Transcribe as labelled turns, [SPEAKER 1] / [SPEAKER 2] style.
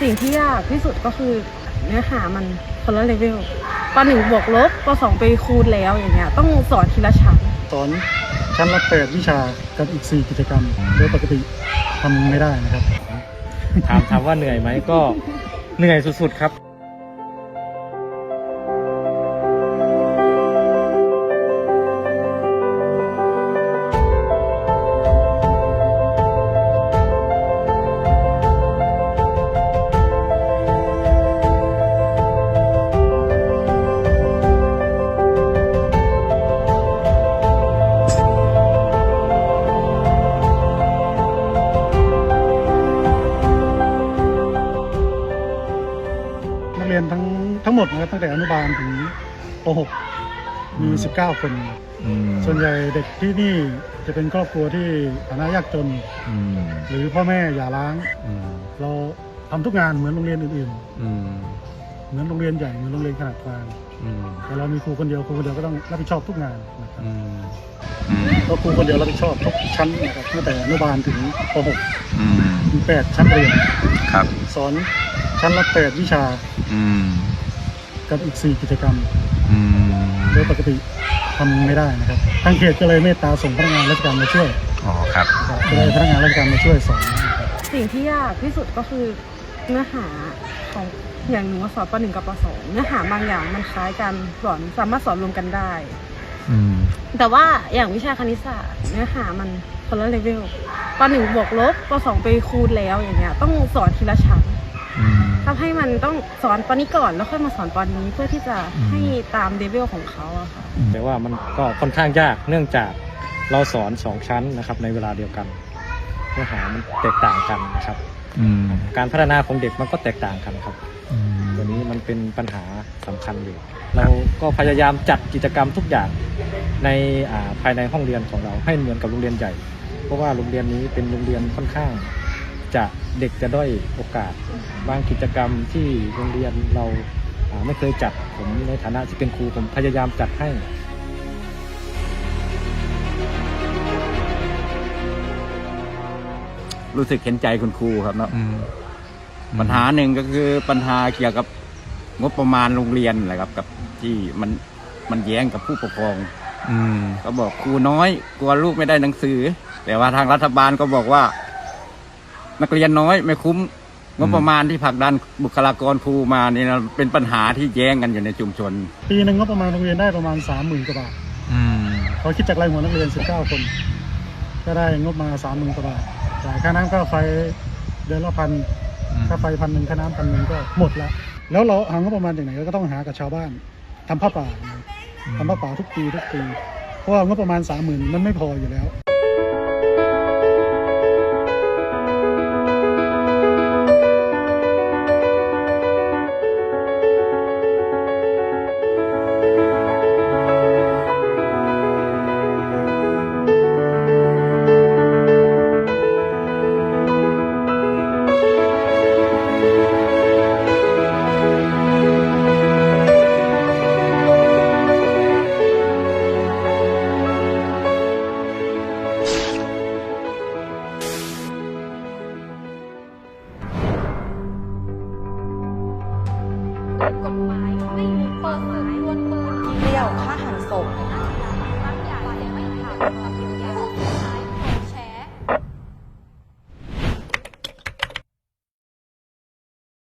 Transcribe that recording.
[SPEAKER 1] สิ่งที่ยากที่สุดก็คือเนื้อหามันคนละเลเวลปหนึ่งบวกลบปสองไปคูณแล้วอย่างเงี้ยต้องสอนทีละชั้น
[SPEAKER 2] สอนชั้นละแปดวิชากับอีก 4 กิจกรรม โดยปกติทำไม่ได้นะครับ
[SPEAKER 3] ถามถามว่าเหนื่อยไหมก็เหนื่อยสุดๆครับ
[SPEAKER 2] งหมดนะครับตั้งแต่อนุบาลถึงป .6 มี 19 คนส่วนใหญ่เด็กที่นี่จะเป็นครอบครัวที่ฐานะยากจนหรือพ่อแม่อย่าร้างเราทำทุกงานเหมือนโรงเรียนอื่นๆเหมือนโรงเรียนใหญ่เหมือนโรงเรียนขนาดกลางแต่เรามีครูคนเดียวครูคนเดียวก็ต้องรับผิดชอบทุกงานนะครับก็ครูคนเดียวรับผิดชอบทุกชั้นนะครับตั้งแต่อนุบาลถึงป .6 ถึง8ชั้นเรียน
[SPEAKER 4] ครับ
[SPEAKER 2] สอนชั้นละ8วิชา
[SPEAKER 4] อืม
[SPEAKER 2] กับอีก 4 กิจกรรม
[SPEAKER 4] อืม
[SPEAKER 2] โดยปกติทำไม่ได้นะครับทางเขตก็เลยเมตตาส่งพนักงานราชการมาช่วย
[SPEAKER 4] อ๋อครับ
[SPEAKER 2] นะครับก็เลยพนักงานราชการมาช่วยสอนนะครับ
[SPEAKER 1] สิ่งที่ยากที่สุดก็คือเนื้อหาของอย่างหนูสอนปหนึ่งกับปสองเนื้อหาบางอย่างมันคล้ายกันสอนสามารถสอนรวมกันได้
[SPEAKER 4] อืม
[SPEAKER 1] แต่ว่าอย่างวิชาคณิตศาสตร์เนื้อหามันคนละเลเวลปหนึ่งบวกลบปสองไปคูณแล้วอย่างเงี้ยต้องสอนทีละชั้น
[SPEAKER 4] อืม
[SPEAKER 1] ทำให้มันต้องสอนปนี้ก่อนแล้วค่อยมาสอนปนี้เพื่อที่จะให้ตามเลเวลของเขาอะค่ะ
[SPEAKER 3] แต่ว่ามันก็ค่อนข้างยากเนื่องจากเราสอนสองชั้นนะครับในเวลาเดียวกันเนื้อหามันแตกต่างกันนะครับ
[SPEAKER 4] อืม
[SPEAKER 3] การพัฒนาของเด็กมันก็แตกต่างกันครับ
[SPEAKER 4] อืม
[SPEAKER 3] ตัวนี้มันเป็นปัญหาสำคัญอยู่เราก็พยายามจัดกิจกรรมทุกอย่างในอ่าภายในห้องเรียนของเราให้เหมือนกับโรงเรียนใหญ่ เพราะว่าโรงเรียนนี้เป็นโรงเรียนค่อนข้าง จะเด็กจะด้อยโอกาส บางกิจกรรมที่โรงเรียนเราอ่าไม่เคยจัดผมในฐานะที่เป็นครูผมพยายามจัดให้
[SPEAKER 5] รู้สึกเห็นใจคุณครูครับเนาะ
[SPEAKER 4] อืม
[SPEAKER 5] ปัญหาหนึ่งก็คือปัญหาเกี่ยวกับงบประมาณโรงเรียนแหละครับ กับที่มันมันแย้งกับผู้ปกครอง
[SPEAKER 4] อืม
[SPEAKER 5] ก็บอกครูน้อย กลัวลูกไม่ได้หนังสือ แต่ว่าทางรัฐบาลก็บอกว่า นักเรียนน้อยไม่คุ้มงบประมาณที่ผลักดันบุคลากรครูมาเนี่ยนะเป็นปัญหาที่แย้งกันอยู่ในชุมชน
[SPEAKER 2] ปีหนึ่งก็ประมาณโรงเรียนได้ประมาณ30,000กว่าบาท
[SPEAKER 4] อืม
[SPEAKER 2] เขาคิดจากรายหัวนักเรียน19คน ก็ได้งบมา30,000กว่าบาทจ่ายค่าน้ำค่าไฟเดือนละพันค่าไฟพันหนึ่งค่าน้ำพันหนึ่งก็หมดแล้วแล้วเราหางบประมาณจากไหนเราก็ต้องหากับชาวบ้านทำผ้าป่านะทำผ้าป่าทุกปีทุกปี เพราะว่างบประมาณสามหมื่นมันไม่พออยู่แล้ว ยวฆ่าหันศพ